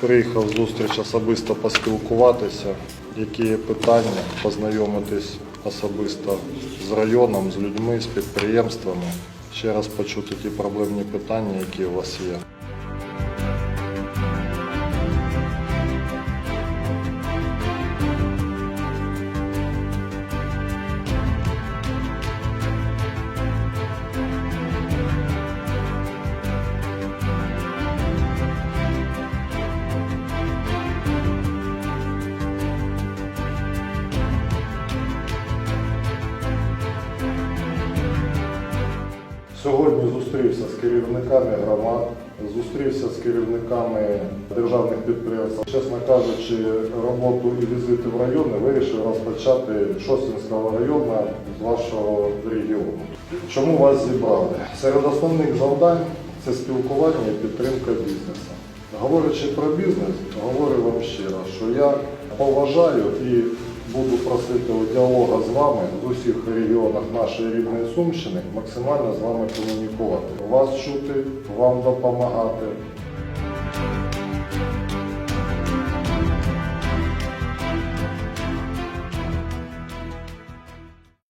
Приїхав зустріч особисто поспілкуватися, які є питання, познайомитись особисто з районом, з людьми, з підприємствами. Ще раз почути ті проблемні питання, які у вас є. Сьогодні зустрівся з керівниками громад, зустрівся з керівниками державних підприємств. Чесно кажучи, роботу і візити в райони вирішив розпочати Шостинського району з вашого регіону. Чому вас зібрали? Серед основних завдань це спілкування і підтримка бізнесу. Говорячи про бізнес, говорю вам ще що я поважаю і буду просити у діалога з вами з усіх регіонах нашої рідної Сумщини максимально з вами комунікувати, вас чути, вам допомагати,